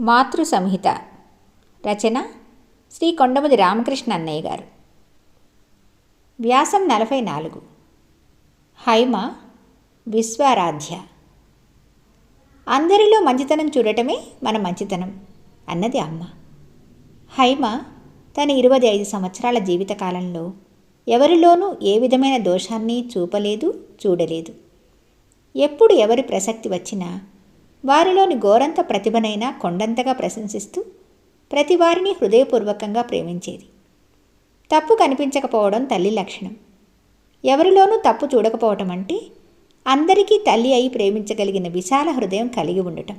మాతృ సంహిత రచన శ్రీ కొండమది రామకృష్ణ అన్నయ్య గారు. వ్యాసం నలభై నాలుగు. హైమ విశ్వారాధ్య. అందరిలో మంచితనం చూడటమే మన మంచితనం అన్నది అమ్మ. హైమ తన ఇరవై ఐదు సంవత్సరాల జీవితకాలంలో ఎవరిలోనూ ఏ విధమైన దోషాన్ని చూపలేదు చూడలేదు. ఎప్పుడు ఎవరి ప్రసక్తి వచ్చినా వారిలోని గోరంత ప్రతిభనైనా కొండంతగా ప్రశంసిస్తూ ప్రతి వారిని హృదయపూర్వకంగా ప్రేమించేది. తప్పు కనిపించకపోవడం తల్లి లక్షణం. ఎవరిలోనూ తప్పు చూడకపోవటం అంటే అందరికీ తల్లి అయి ప్రేమించగలిగిన విశాల హృదయం కలిగి ఉండటం.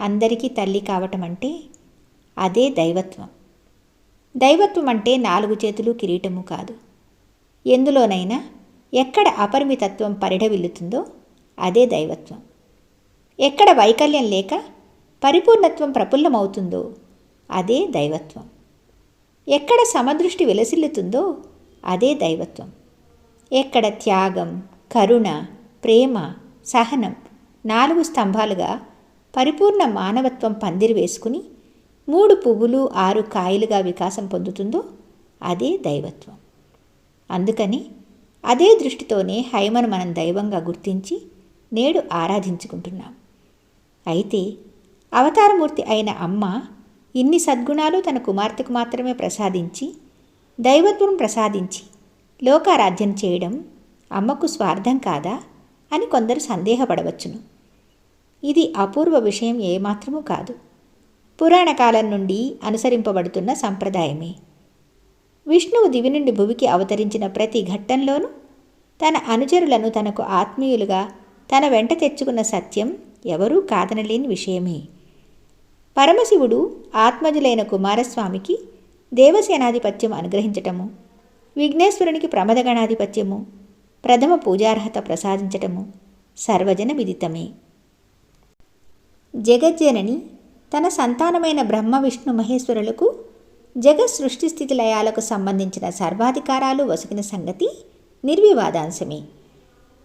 అందరికీ తల్లి కావటం అంటే అదే దైవత్వం. దైవత్వం అంటే నాలుగు చేతులు కిరీటము కాదు. ఎందులోనైనా ఎక్కడ అపరిమితత్వం పరిఢవిల్లుతుందో అదే దైవత్వం. ఎక్కడ వైకల్యం లేక పరిపూర్ణత్వం ప్రఫుల్లమవుతుందో అదే దైవత్వం. ఎక్కడ సమదృష్టి విలసిల్లుతుందో అదే దైవత్వం. ఎక్కడ త్యాగం కరుణ ప్రేమ సహనం నాలుగు స్తంభాలుగా పరిపూర్ణ మానవత్వం పందిరి వేసుకుని మూడు పువ్వులు ఆరు కాయలుగా వికాసం పొందుతుందో అదే దైవత్వం. అందుకని అదే దృష్టితోనే హైమను మనం దైవంగా గుర్తించి నేడు ఆరాధించుకుంటున్నాం. అయితే అవతారమూర్తి అయిన అమ్మ ఇన్ని సద్గుణాలు తన కుమార్తెకు మాత్రమే ప్రసాదించి దైవత్వం ప్రసాదించి లోకారాధ్యం చేయడం అమ్మకు స్వార్థం కాదా అని కొందరు సందేహపడవచ్చును. ఇది అపూర్వ విషయం ఏమాత్రమూ కాదు. పురాణ కాలం నుండి అనుసరింపబడుతున్న సంప్రదాయమే. విష్ణువు దివి నుండి భువికి అవతరించిన ప్రతి ఘట్టంలోనూ తన అనుచరులను తనకు ఆత్మీయులుగా తన వెంట తెచ్చుకున్న సత్యం ఎవరూ కాదనలేని విషయమే. పరమశివుడు ఆత్మజులైన కుమారస్వామికి దేవసేనాధిపత్యం అనుగ్రహించటము విఘ్నేశ్వరునికి ప్రమదగణాధిపత్యము ప్రథమ పూజార్హత ప్రసాదించటము సర్వజన విదితమే. జగజ్జనని తన సంతానమైన బ్రహ్మ విష్ణు మహేశ్వరులకు జగత్ సృష్టి స్థితి లయాలకు సంబంధించిన సర్వాధికారాలు వసుకిన సంగతి నిర్వివాదాంశమే.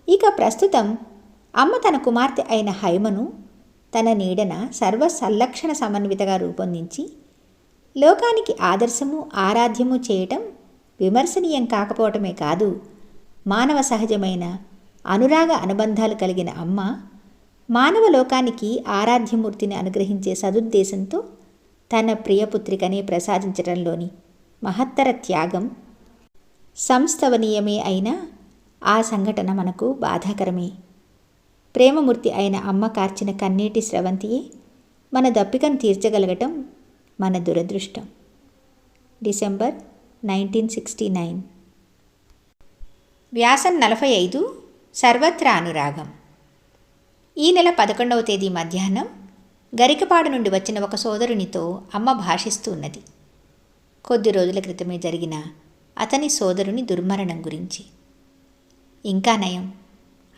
ఇక ప్రస్తుతం అమ్మ తన కుమార్తె అయిన హైమను తన నీడన సర్వ సంలక్షణ సమన్వితగా రూపొందించి లోకానికి ఆదర్శము ఆరాధ్యము చేయటం విమర్శనీయం కాకపోవటమే కాదు మానవ సహజమైన అనురాగ అనుబంధాలు కలిగిన అమ్మ మానవ లోకానికి ఆరాధ్యమూర్తిని అనుగ్రహించే సదుద్దేశంతో తన ప్రియపుత్రికనే ప్రసాదించటంలోని మహత్తర త్యాగం సంస్థవనీయమే అయినా ఆ సంఘటన మనకు బాధాకరమే. ప్రేమమూర్తి అయిన అమ్మ కార్చిన కన్నీటి స్రవంతియే మన దప్పికను తీర్చగలగటం మన దురదృష్టం. December nineteen sixty nine. వ్యాసం నలభై ఐదు సర్వత్రా అనురాగం. ఈ నెల పదకొండవ తేదీ మధ్యాహ్నం గరికపాడు నుండి వచ్చిన ఒక సోదరునితో అమ్మ భాషిస్తూ ఉన్నది కొద్ది రోజుల క్రితమే జరిగిన అతని సోదరుని దుర్మరణం గురించి. ఇంకా నయం.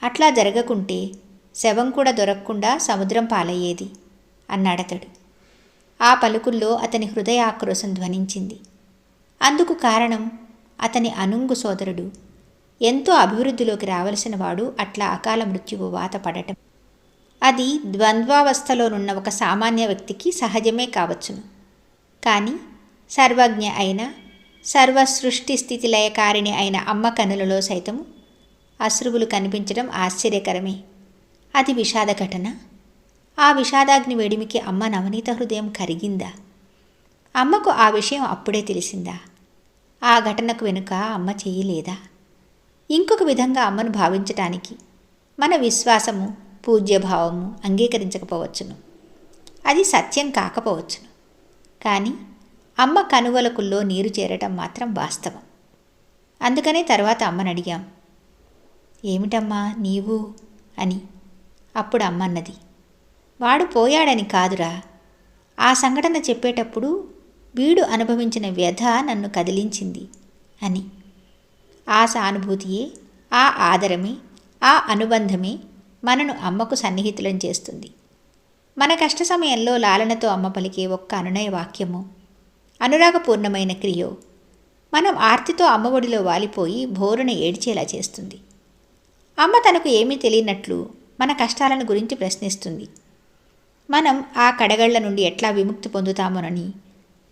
అట్లా జరగకుంటే శవం కూడా దొరకకుండా సముద్రం పాలయ్యేది అన్నాడతడు. ఆ పలుకుల్లో అతని హృదయ ఆక్రోశం ధ్వనించింది. అందుకు కారణం అతని అనుంగు సోదరుడు. ఎంతో అభివృద్ధిలోకి రావలసిన వాడు అట్లా అకాల మృత్యువు వాత పడటం. అది ద్వంద్వావస్థలోనున్న ఒక సామాన్య వ్యక్తికి సహజమే కావచ్చును. కానీ సర్వజ్ఞ అయిన సర్వ సృష్టి స్థితిలయకారిణి అయిన అమ్మ కనులలో సైతము అశ్రువులు కనిపించడం ఆశ్చర్యకరమే. అది విషాద ఘటన ఆ విషాదాగ్ని వేడిమికి అమ్మ నవనీత హృదయం కరిగిందా? అమ్మకు ఆ విషయం అప్పుడే తెలిసిందా? ఆ ఘటనకు వెనుక అమ్మ చేయలేదా? ఇంకొక విధంగా అమ్మను భావించటానికి మన విశ్వాసము పూజ్యభావము అంగీకరించకపోవచ్చును. అది సత్యం కాకపోవచ్చును. కానీ అమ్మ కనువలకుల్లో నీరు చేరటం మాత్రం వాస్తవం. అందుకనే తర్వాత అమ్మని అడిగాం. ఏమిటమ్మా నీవు? అని అప్పుడు అమ్మన్నది వాడు పోయాడని కాదురా. ఆ సంఘటన చెప్పేటప్పుడు వీడు అనుభవించిన వ్యధ నన్ను కదిలించింది అని. ఆ సానుభూతియే ఆ ఆదరమే ఆ అనుబంధమే మనను అమ్మకు సన్నిహితులం చేస్తుంది. మన కష్ట సమయంలో లాలనతో అమ్మ పలికే ఒక్క అనునయ వాక్యము అనురాగపూర్ణమైన క్రియో మనం ఆర్తితో అమ్మఒడిలో వాలిపోయి భోరున ఏడ్చేలా చేస్తుంది. అమ్మ తనకు ఏమీ తెలియనట్లు మన కష్టాలను గురించి ప్రశ్నిస్తుంది. మనం ఆ కడగళ్ళ నుండి ఎట్లా విముక్తి పొందుతామోనని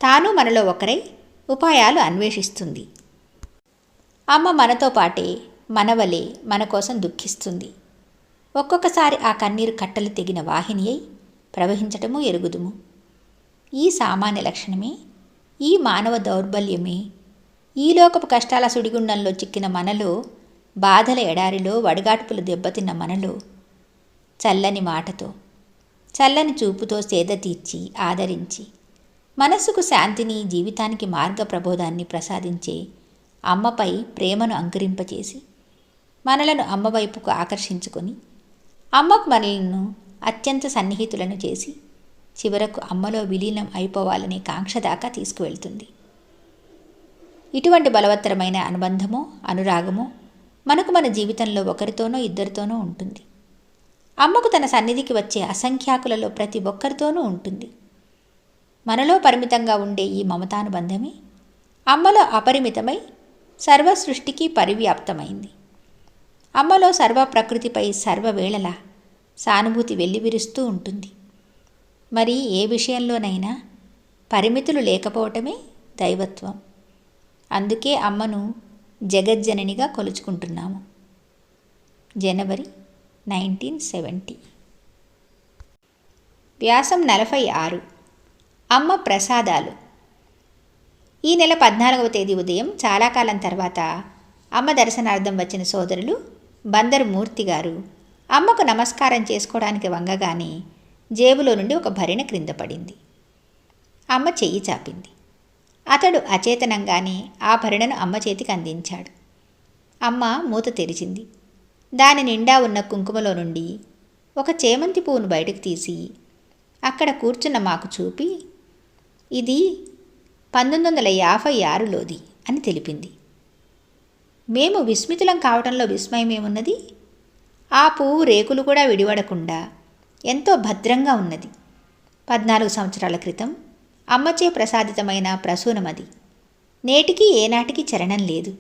తాను మనలో ఒకరై ఉపాయాలు అన్వేషిస్తుంది. అమ్మ మనతో పాటే మనవలే మన కోసం దుఃఖిస్తుంది. ఒక్కొక్కసారి ఆ కన్నీరు కట్టలు తెగిన వాహిని అయి ప్రవహించటము ఎరుగుదుము. ఈ సామాన్య లక్షణమే ఈ మానవ దౌర్బల్యమే ఈ లోకపు కష్టాల సుడిగుండంలో చిక్కిన మనలో బాధల ఎడారిలో వడగాట్పులు దెబ్బతిన్న మనలో చల్లని మాటతో చల్లని చూపుతో సేద తీర్చి ఆదరించి మనస్సుకు శాంతిని జీవితానికి మార్గ ప్రబోధాన్ని ప్రసాదించే అమ్మపై ప్రేమను అంకురింపచేసి మనలను అమ్మవైపుకు ఆకర్షించుకొని అమ్మకు మనలను అత్యంత సన్నిహితులను చేసి చివరకు అమ్మలో విలీనం అయిపోవాలనే కాంక్ష దాకా తీసుకువెళ్తుంది. ఇటువంటి బలవత్తరమైన అనుబంధమో అనురాగమో మనకు మన జీవితంలో ఒకరితోనో ఇద్దరితోనో ఉంటుంది. అమ్మకు తన సన్నిధికి వచ్చే అసంఖ్యాకులలో ప్రతి ఒక్కరితోనూ ఉంటుంది. మనలో పరిమితంగా ఉండే ఈ మమతానుబంధమే అమ్మలో అపరిమితమై సర్వ సృష్టికి పరివ్యాప్తమైంది. అమ్మలో సర్వ ప్రకృతిపై సర్వవేళలా సానుభూతి వెల్లివిరుస్తూ ఉంటుంది. మరి ఏ విషయంలోనైనా పరిమితులు లేకపోవటమే దైవత్వం. అందుకే అమ్మను జగజ్జననిగా కొలుచుకుంటున్నాము. జనవరి నైన్టీన్ సెవెంటీ. వ్యాసం నలభై ఆరు. అమ్మ ప్రసాదాలు. ఈ నెల పద్నాలుగవ తేదీ ఉదయం చాలా కాలం తర్వాత అమ్మ దర్శనార్థం వచ్చిన సోదరులు బందరు మూర్తి గారు అమ్మకు నమస్కారం చేసుకోవడానికి వంగగానే జేబులో నుండి ఒక భరిణ క్రింద పడింది. అమ్మ చెయ్యి చాపింది. అతడు అచేతనంగానే ఆ భరిణను అమ్మ చేతికి అందించాడు. అమ్మ మూత తెరిచింది. దాని నిండా ఉన్న కుంకుమలో నుండి ఒక చేమంతి పువ్వును బయటకు తీసి అక్కడ కూర్చున్న మాకు చూపి ఇది పంతొమ్మిది వందల యాభై ఆరులోది అని తెలిపింది. మేము విస్మితులం కావటంలో విస్మయమేమున్నది? ఆ పువ్వు రేకులు కూడా విడివడకుండా ఎంతో భద్రంగా ఉన్నది. పద్నాలుగు సంవత్సరాల క్రితం అమ్మచే ప్రసాదితమైన ప్రసూనమది. నేటికి ఏనాటికి చరణం లేదు.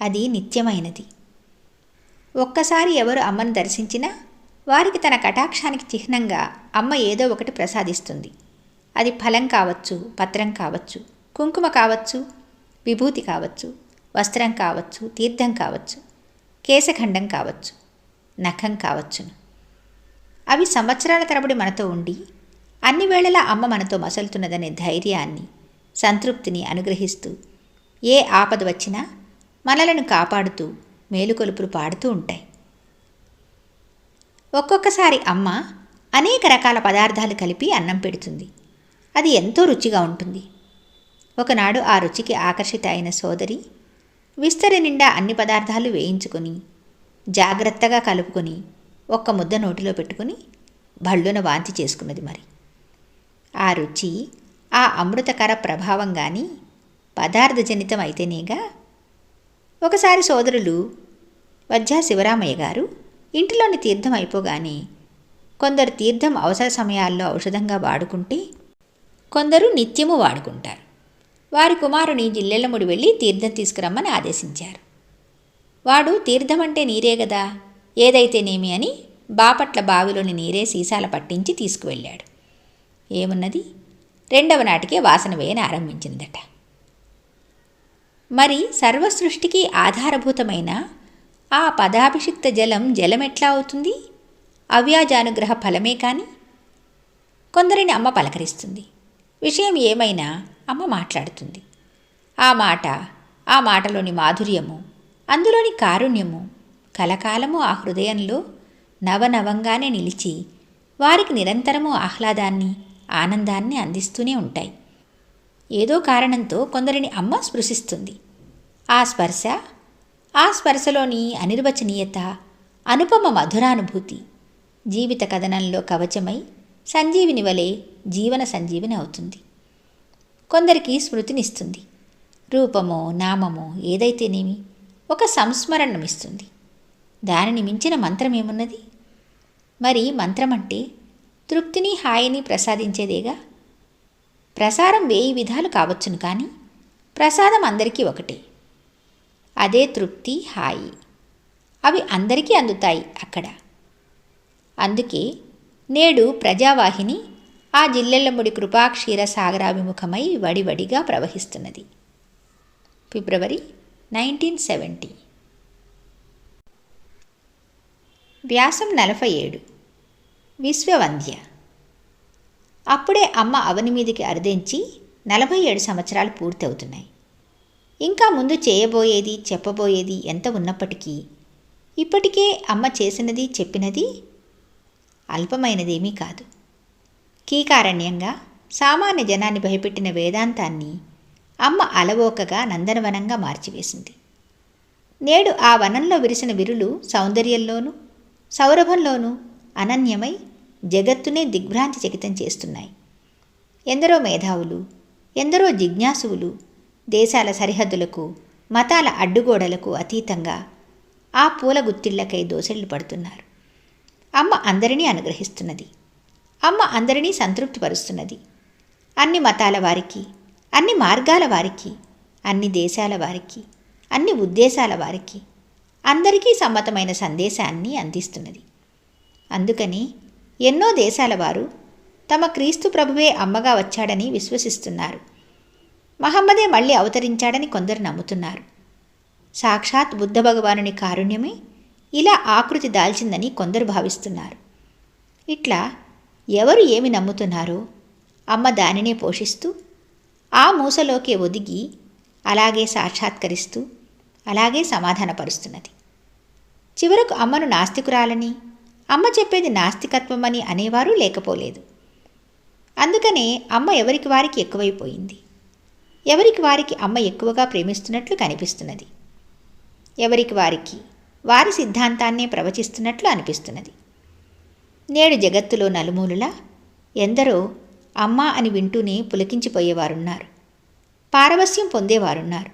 అది నిత్యమైనది. ఒక్కసారి ఎవరు అమ్మను దర్శించినా వారికి తన కటాక్షానికి చిహ్నంగా అమ్మ ఏదో ఒకటి ప్రసాదిస్తుంది. అది ఫలం కావచ్చు పత్రం కావచ్చు కుంకుమ కావచ్చు విభూతి కావచ్చు వస్త్రం కావచ్చు తీర్థం కావచ్చు కేశఖండం కావచ్చు నఖం కావచ్చును. అవి సంవత్సరాల తరబడి మనతో ఉండి అన్ని వేళలా అమ్మ మనతో మసలుతున్నదనే ధైర్యాన్ని సంతృప్తిని అనుగ్రహిస్తూ ఏ ఆపద వచ్చినా మనలను కాపాడుతూ మేలుకొలుపులు పాడుతూ ఉంటాయి. ఒక్కొక్కసారి అమ్మ అనేక రకాల పదార్థాలు కలిపి అన్నం పెడుతుంది. అది ఎంతో రుచిగా ఉంటుంది. ఒకనాడు ఆ రుచికి ఆకర్షిత అయిన సోదరి విస్తరి నిండా అన్ని పదార్థాలు వేయించుకొని జాగ్రత్తగా కలుపుకొని ఒక్క ముద్ద నోటిలో పెట్టుకుని భళ్ళున వాంతి చేసుకున్నది మరి. ఆ రుచి ఆ అమృతకర ప్రభావం కానీ పదార్థజనితం అయితేనేగా ఒకసారి సోదరులు వజ్జా శివరామయ్య గారు ఇంటిలోని తీర్థం అయిపోగానే కొందరు తీర్థం అవసర సమయాల్లో ఔషధంగా వాడుకుంటే కొందరు నిత్యము వాడుకుంటారు. వారి కుమారుని జిల్లెలముడి వెళ్ళి తీర్థం తీసుకురమ్మని ఆదేశించారు. వాడు తీర్థం అంటే నీరే కదా ఏదైతేనేమి అని బాపట్ల బావిలోని నీరే సీసాల పట్టించి తీసుకువెళ్ళాడు. ఏమున్నది? రెండవ నాటికే వాసన వేయని ఆరంభించిందట మరి సర్వసృష్టికి ఆధారభూతమైన ఆ పదాభిషిక్త జలం జలం ఎట్లా అవుతుంది? అవ్యాజానుగ్రహ ఫలమే కానీ కొందరిని అమ్మ పలకరిస్తుంది. విషయం ఏమైనా అమ్మ మాట్లాడుతుంది. ఆ మాట ఆ మాటలోని మాధుర్యము అందులోని కారుణ్యము కలకాలము ఆ హృదయంలో నవనవంగానే నిలిచి వారికి నిరంతరము ఆహ్లాదాన్ని ఆనందాన్ని అందిస్తూనే ఉంటాయి. ఏదో కారణంతో కొందరిని అమ్మ స్పృశిస్తుంది. ఆ స్పర్శ ఆ స్పర్శలోని అనిర్వచనీయత అనుపమ మధురానుభూతి జీవిత కథనంలో కవచమై సంజీవిని వలె జీవన సంజీవిని అవుతుంది. కొందరికి స్మృతినిస్తుంది. రూపమో నామమో ఏదైతేనేమి ఒక సంస్మరణమిస్తుంది. దానిని మించిన మంత్రమేమున్నది? మరి మంత్రం అంటే తృప్తిని హాయిని ప్రసాదించేదేగా? ప్రసారం వేయి విధాలు కావచ్చును కానీ ప్రసాదం అందరికీ ఒకటే. అదే తృప్తి హాయి. అవి అందరికీ అందుతాయి అక్కడ. అందుకే నేడు ప్రజావాహిని ఆ జిల్లెల్లముడి కృపాక్షీర సాగరాభిముఖమై వడివడిగా ప్రవహిస్తున్నది. February nineteen seventy. వ్యాసం నలభై ఏడు. విశ్వవంధ్య. అప్పుడే అమ్మ అవని మీదికి అరుదించి నలభై ఏడు సంవత్సరాలు పూర్తవుతున్నాయి. ఇంకా ముందు చేయబోయేది చెప్పబోయేది ఎంత ఉన్నప్పటికీ ఇప్పటికే అమ్మ చేసినది చెప్పినది అల్పమైనదేమీ కాదు. కీకారణ్యంగా సామాన్య జనాన్ని భయపెట్టిన వేదాంతాన్ని అమ్మ అలవోకగా నందనవనంగా మార్చివేసింది. నేడు ఆ వనంలో విరిసిన విరులు సౌందర్యంలోనూ సౌరభంలోనూ అనన్యమై జగత్తునే దిగ్భ్రాంతి చకితం చేస్తున్నాయి. ఎందరో మేధావులు ఎందరో జిజ్ఞాసువులు దేశాల సరిహద్దులకు మతాల అడ్డుగోడలకు అతీతంగా ఆ పూల గుత్తిళ్ళకై దోసెళ్ళు పడుతున్నారు. అమ్మ అందరినీ అనుగ్రహిస్తున్నది. అమ్మ అందరినీ సంతృప్తిపరుస్తున్నది. అన్ని మతాల వారికి అన్ని మార్గాల వారికి అన్ని దేశాల వారికి అన్ని ఉద్దేశాల వారికి అందరికీ సమ్మతమైన సందేశాన్ని అందిస్తున్నది. అందుకని ఎన్నో దేశాల వారు తమ క్రీస్తు ప్రభువే అమ్మగా వచ్చాడని విశ్వసిస్తున్నారు. మహమ్మదే మళ్ళీ అవతరించాడని కొందరు నమ్ముతున్నారు. సాక్షాత్ బుద్ధ భగవానుని కారుణ్యమే ఇలా ఆకృతి దాల్చిందని కొందరు భావిస్తున్నారు. ఇట్లా ఎవరు ఏమి నమ్ముతున్నారో అమ్మ దానినే పోషిస్తూ ఆ మూసలోకే ఒదిగి అలాగే సాక్షాత్కరిస్తూ అలాగే సమాధానపరుస్తున్నది. చివరకు అమ్మను నాస్తికురాలని అమ్మ చెప్పేది నాస్తికత్వం అని అనేవారు లేకపోలేదు. అందుకనే అమ్మ ఎవరికి వారికి ఎక్కువైపోయింది. ఎవరికి వారికి అమ్మ ఎక్కువగా ప్రేమిస్తున్నట్లు కనిపిస్తున్నది. ఎవరికి వారికి వారి సిద్ధాంతాన్నే ప్రవచిస్తున్నట్లు అనిపిస్తున్నది. నేడు జగత్తులో నలుమూలులా ఎందరో అమ్మ అని వింటూనే పులకించిపోయేవారున్నారు. పారవస్యం పొందేవారున్నారు.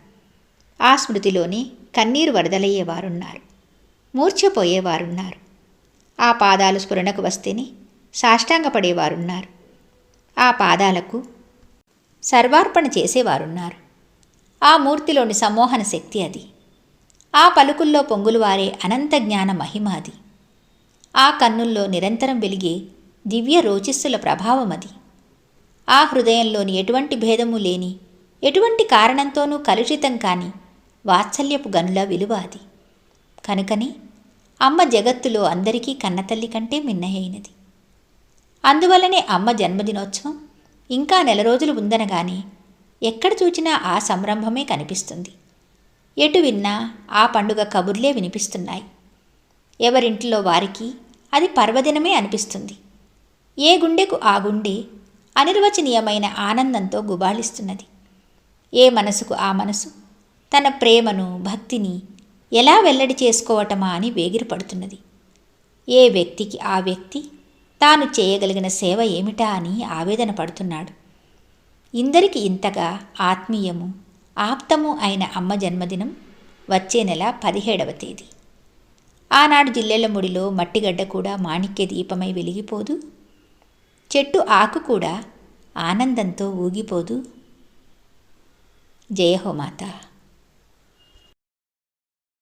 ఆ స్మృతిలోనే కన్నీరు వరదలయ్యేవారున్నారు. మూర్ఛపోయేవారున్నారు. ఆ పాదాలు స్ఫురణకు వస్తేనే సాష్టాంగపడేవారున్నారు. ఆ పాదాలకు సర్వార్పణ చేసేవారున్నారు. ఆ మూర్తిలోని సమ్మోహన శక్తి అది. ఆ పలుకుల్లో పొంగులువారే అనంత జ్ఞాన మహిమ అది. ఆ కన్నుల్లో నిరంతరం వెలిగే దివ్య రోచిస్సుల ప్రభావం అది. ఆ హృదయంలోని ఎటువంటి భేదము లేని ఎటువంటి కారణంతోనూ కలుషితం కాని వాత్సల్యపు గనుల విలువ అది. కనుకనే అమ్మ జగత్తులో అందరికీ కన్నతల్లి కంటే మిన్నహైనది అందువలనే అమ్మ జన్మదినోత్సవం ఇంకా నెల రోజులు ఉందనగానే ఎక్కడ చూచినా ఆ సంరంభమే కనిపిస్తుంది. ఎటు విన్నా ఆ పండుగ కబుర్లే వినిపిస్తున్నాయి. ఎవరింట్లో వారికి అది పర్వదినమే అనిపిస్తుంది. ఏ గుండెకు ఆ గుండె అనిర్వచనీయమైన ఆనందంతో గుబాళిస్తున్నది. ఏ మనసుకు ఆ మనసు? తన ప్రేమను భక్తిని ఎలా వెల్లడి చేసుకోవటమా అని వేగిరపడుతున్నది. ఏ వ్యక్తికి ఆ వ్యక్తి తాను చేయగలిగిన సేవ ఏమిటా అని ఆవేదన పడుతున్నాడు. ఇందరికి ఇంతగా ఆత్మీయము ఆప్తము అయిన అమ్మ జన్మదినం వచ్చే నెల పదిహేడవ తేదీ. ఆనాడు జిల్లెళ్ళ ముడిలో మట్టిగడ్డ కూడా మాణిక్య దీపమై వెలిగిపోదు. చెట్టు ఆకు కూడా ఆనందంతో ఊగిపోదు. జయహోమాత